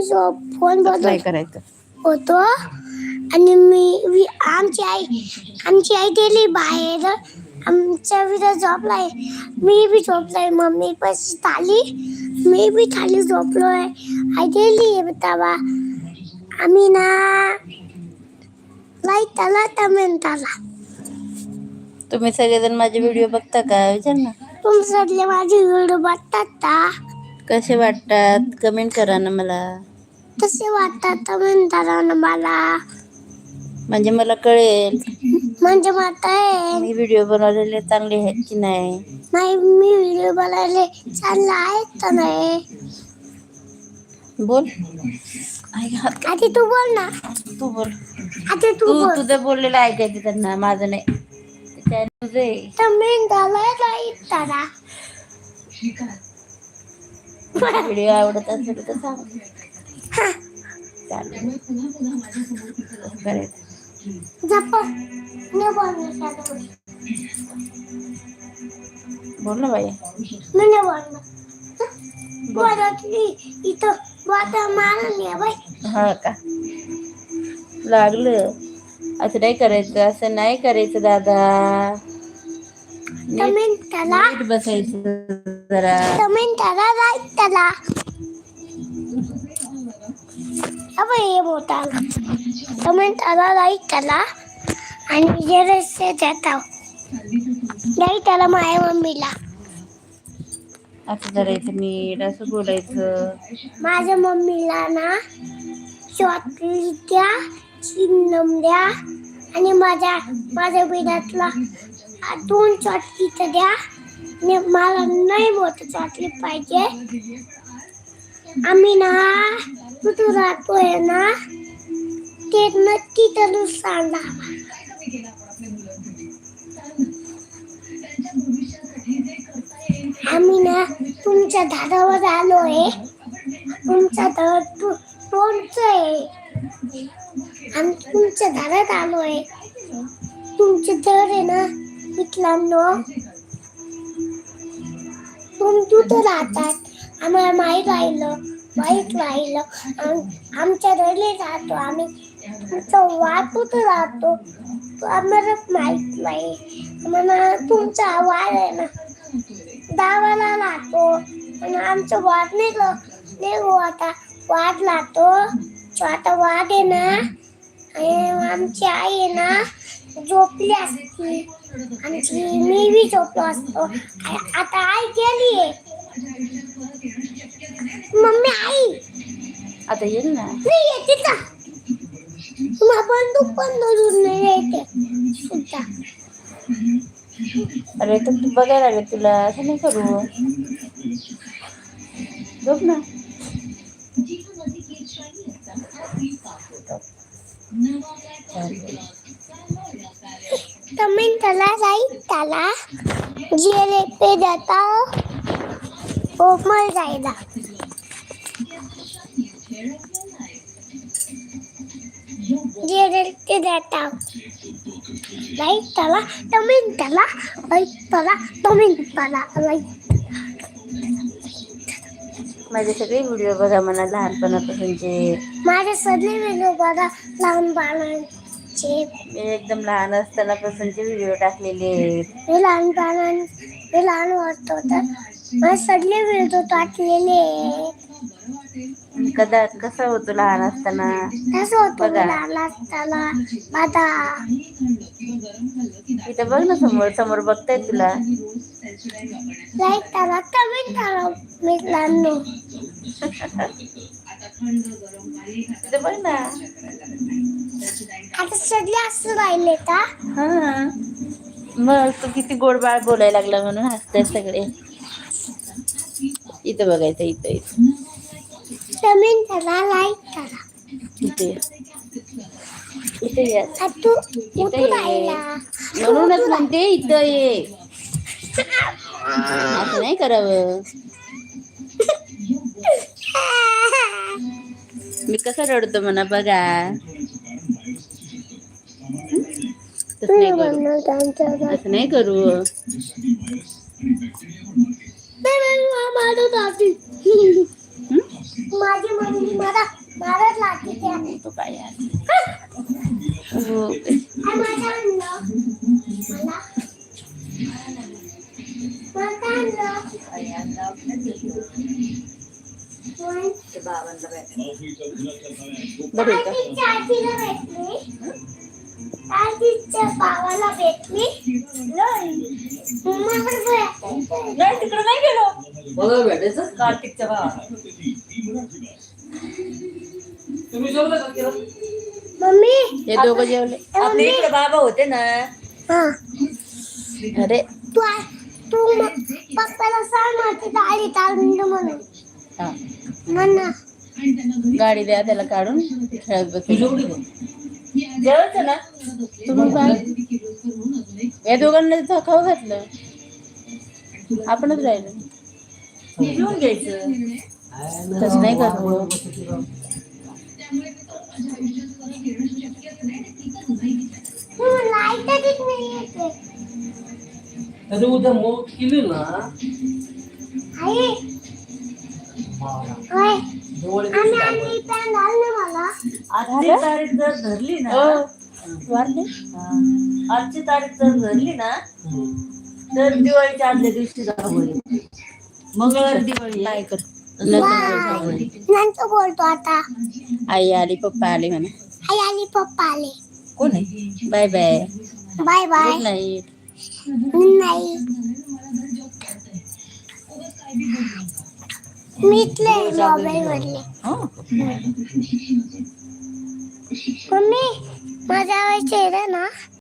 मी phone बघत करायचं? होतो. आणि मी मी आमची आई आमची आई गेली बाहेर. आमच्या विधा झोपलाय मी बी झोपलाय मम्मी पशी थाली. मी बी थाली झोपलोय. आई गेली तेव्हा आम्ही ना लाइट आला टमेंटाला तुम्ही सगळेजण माझे व्हिडिओ बघता का विचार ना तुमच्यातले माझे व्हिडिओ बघतात का? कसे वाटतात? कमेंट करा ना मला. तसे वाटतात ना मला. म्हणजे मला कळेल. म्हणजे माता आहे मी व्हिडिओ बनवलेले चांगले आहेत की नाही? नाही मी व्हिडिओ बनवले चालला आहेत का नाही. बोल. आई हात आधी तू बोल ना. तू बोल. आधी तू तू बोल. तुझं बोललेलं ऐकायचं त्यांना माझं नाही. ते तुझं आहे. तारा व्हिडिओ आवडत असेल तर सांग. बोल ना बाई. इथं मारली बाई. हा का? लागलं. असं नाही करायचं असं नाही करायचं दादा. नीट टमेंटाला नीट बसायचं जरा. अबे हे मोठा टमेंटाला लाइट तारा आणि जे रस्ते देता लाइट त्याला माझ्या मम्मीला. असं करायचं नीट असं बोलायचं. माझ्या मम्मीला ना चॉकलेट द्या चिन्नम द्या आणि माझ्या माझ्या बिडातला दोन चॉकलेट द्या. आणि मला नाही मोठं चॉकलेट पाहिजे. आम्ही ना कुठून राहतोय ना ते नक्की तर सांगा. आम्ही ना तुमच्या दादावर आलोय. तुमचा दर तू आहे आम्ही तुमच्या दारात आलोय. तुमचे दर आहे ना मित्रांनो. तू तर राहतात. आम्हाला माहीत राहिलं. माहीत राहिलं. आमच्या घरी राहतो आम्ही. तुमचं वाटत राहतो? आम्हाला माहीत नाही. म्हणा तुमचा वाद आहे ना दावाला राहतो. आणि आमचं वाट नाही ग नाही गो आता. वाट राहतो. आता वाट आहे ना. आणि आमची आई आहे ना झोपली असती. आमची मी बी झोपलो असतो. आता आई गेली आहे. मम्मी आई. आता येईल ना? नाही येते का मग बंदूक पण धरून नाही येते. सुद्धा अरे तर तू बघायला लागेल तुला. असं नाही करू. झोप ना. तमिन त्याला जाईल त्याला जे रेपे देता कोमल जायला. लाईक त्याला तमिन त्याला लाईक माझे सगळे व्हिडिओ बघा मला लहानपणापासूनचे. माझे सगळे व्हिडिओ बघा लहान बाळांचे. मी एकदम लहान असतानापासूनचे व्हिडिओ टाकलेले आहेत. मी लहान बाळां मी लहान वाटतो तर माझे सगळे व्हिडिओ टाकलेले आहेत. कदा कसा होतो लहान असताना? कसं होतं बघा. लहान असताना आता इथं बघ ना समोर समोर बघताय तुला. लाईक त्याला कमेंट करा मित्रांनो इथं बघ ना. आता सगळे असं राहिले का? हा. मग तू किती गोड बाळ बोलायला लागला म्हणून हसताय सगळे. इथं बघायचं इथं इथं. कमेंट करा लाईक करा इथे इथे ये. आता तू इथं उठू ये राहिला म्हणूनच म्हणते इथं ये असं नाही करावं मी कसं रडतो म्हणा बघा तसं नाही करू. असं नाही करू नाही, नाही, मा- मारत होती. हं? माझी मम्मी मला मारत लागते त्या. तू काय आहे? हो. आजीच्या आजीला भेटली. तिकडे नाही गेलो. मला भेटायचं कार्तिकच्या भावा तुम्ही जेवलं का केलं मम्मी हे दोघं जेवले. आपल्या इकडे बाबा होते ना. हा. अरे. तू आ- तू म- पप्पाला सांग माझी गाडी चालून दे म्हणून. हा. म्हण ना. गाडी द्या त्याला काढून. खेळत बस. जेवायचं ना? तुम्ही काय या दोघांना तिथं खाऊ घातलं. आपणच राहिलो. जेवून घ्यायचं. तसं नाही करत. अरे उद्या मोठ केली ना. जवळ मला. आजची तारीख जर धरली ना. हो. वारले? हा. आजची तारीख जर धरली ना तर दिवाळीच्या आदल्या दिवशी जावं. मंगळवार दिवाळी. काय आहे. नंतर बोलतो आता. आई आली पप्पा आले म्हणा. आई आणि पप्पा आले. कोण आहे? Bye bye. Bye bye. Good night. नाही मीटले मोबाईल वरले हो. मम्मी माझ्या आवाज ना?